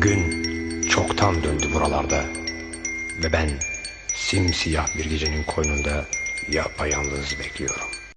Gün çoktan döndü buralarda ve ben simsiyah bir gecenin koynunda yapayalnız bekliyorum.